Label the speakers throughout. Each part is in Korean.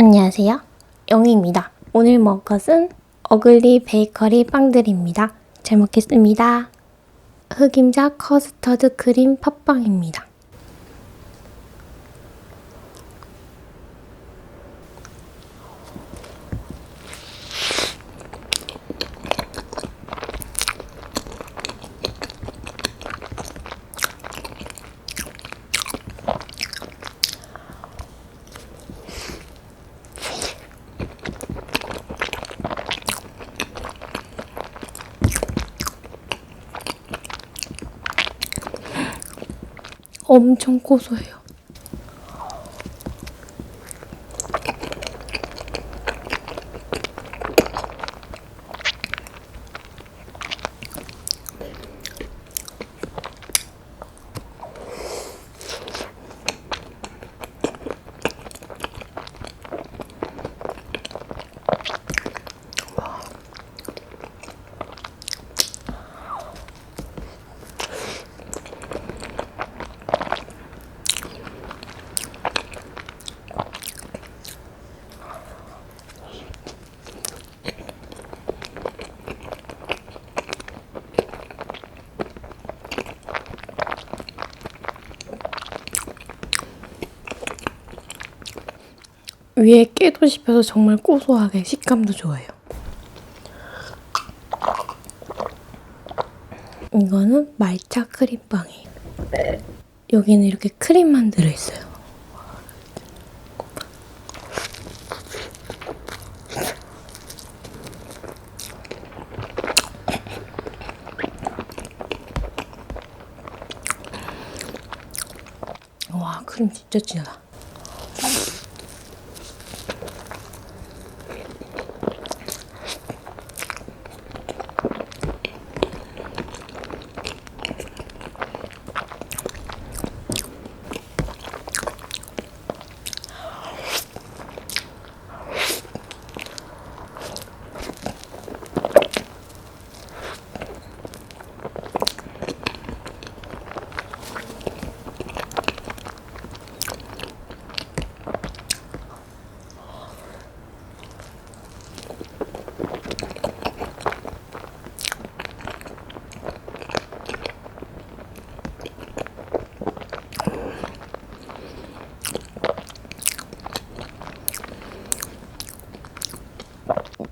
Speaker 1: 안녕하세요. 영희입니다. 오늘 먹을 것은 어글리 베이커리 빵들입니다. 잘 먹겠습니다. 흑임자 커스터드 크림 팥빵입니다. 엄청 고소해요. 위에 깨도 씹혀서 정말 고소하게 식감도 좋아요. 이거는 말차 크림빵이에요. 여기는 이렇게 크림만 들어있어요. 와, 크림 진짜 진하다.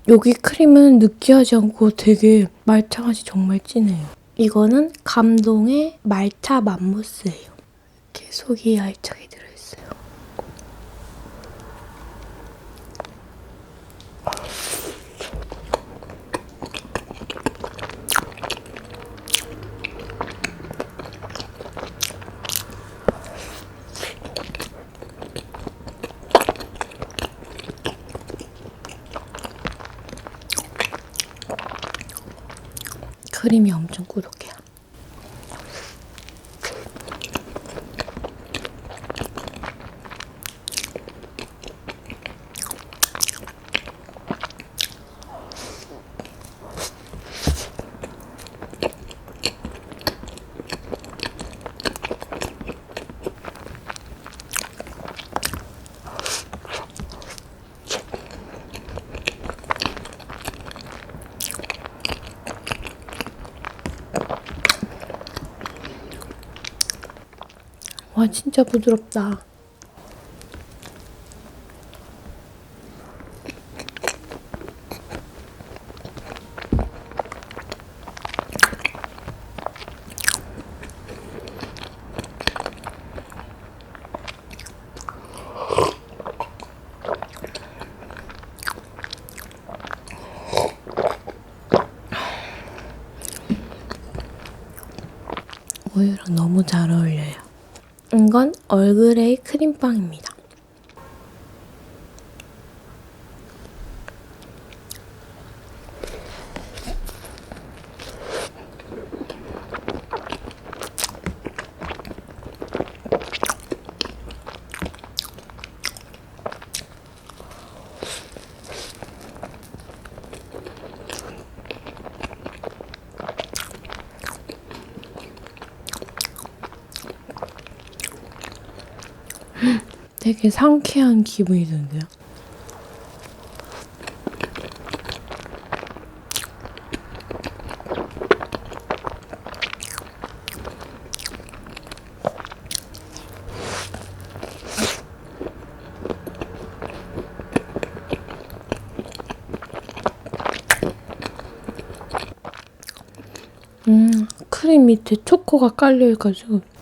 Speaker 1: 여기 크림은 느끼하지 않고 되게 말차 맛이 정말 진해요. 이거는 감동의 말차 맘모스예요. 이렇게 속이 알차게 들어있어요. 크림이 엄청 꾸덕해요. 와 진짜 부드럽다. 우유랑 너무 잘 어울려요. 얼그레이 크림빵입니다. 되게 상쾌한 기분이 드는데요. 음, 크림 밑에 초코가 깔려있가지고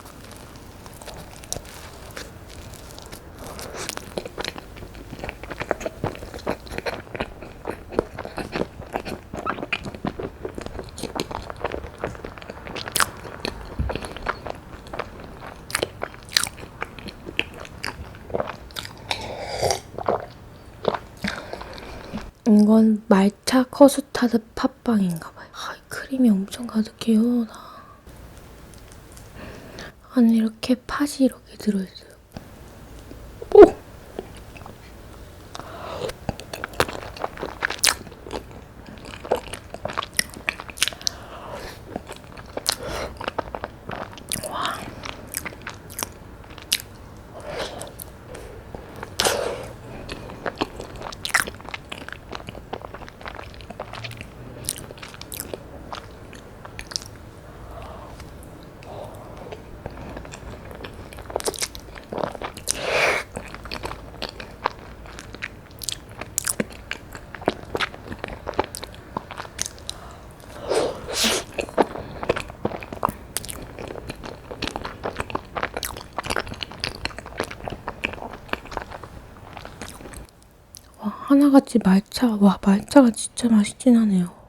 Speaker 1: 이건 말차 커스타드 팥빵인가봐요. 아, 크림이 엄청 가득해요. 나. 안에 이렇게 팥이 이렇게 들어있어요. 하나같이 말차. 와, 말차가 진짜 맛있긴 하네요.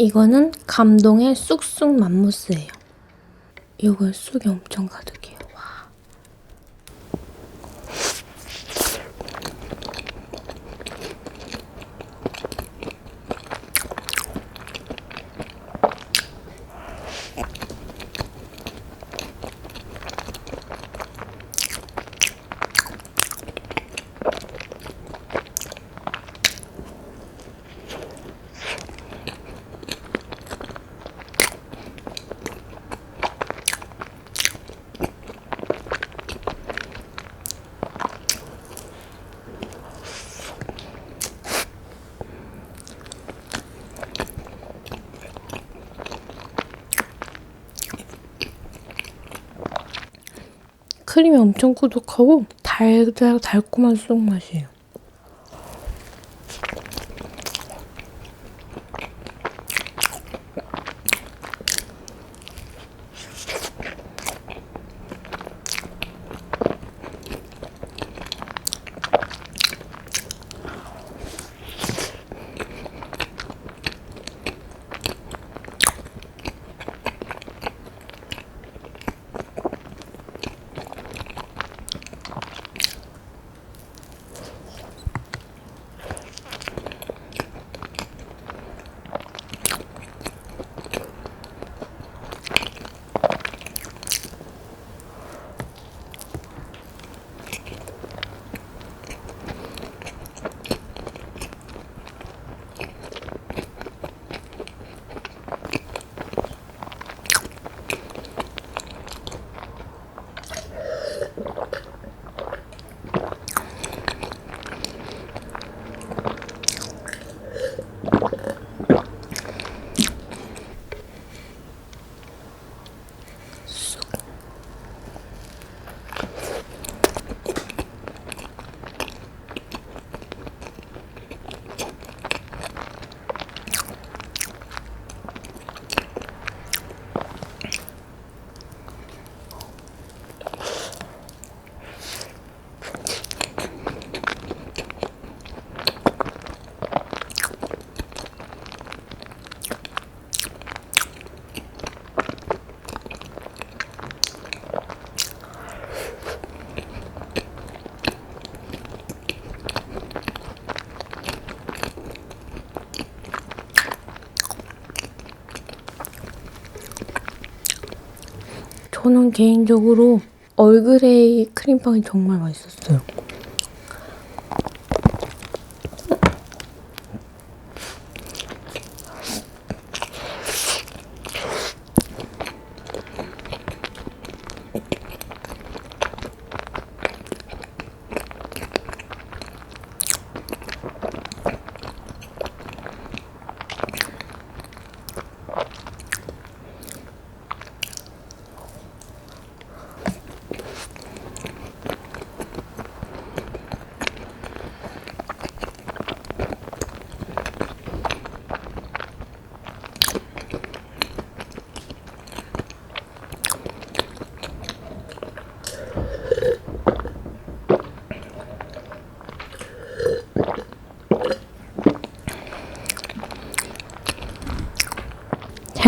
Speaker 1: 이거는 감동의 쑥쑥 맘무스예요. 이건 쑥이 엄청 가득해요. 와. 크림이 엄청 꾸덕하고 달달 달콤한 쑥 맛이에요. 저는 개인적으로 얼그레이 크림빵이 정말 맛있었어요.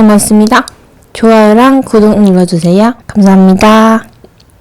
Speaker 1: 잘 먹었습니다. 좋아요랑 구독 눌러주세요. 감사합니다.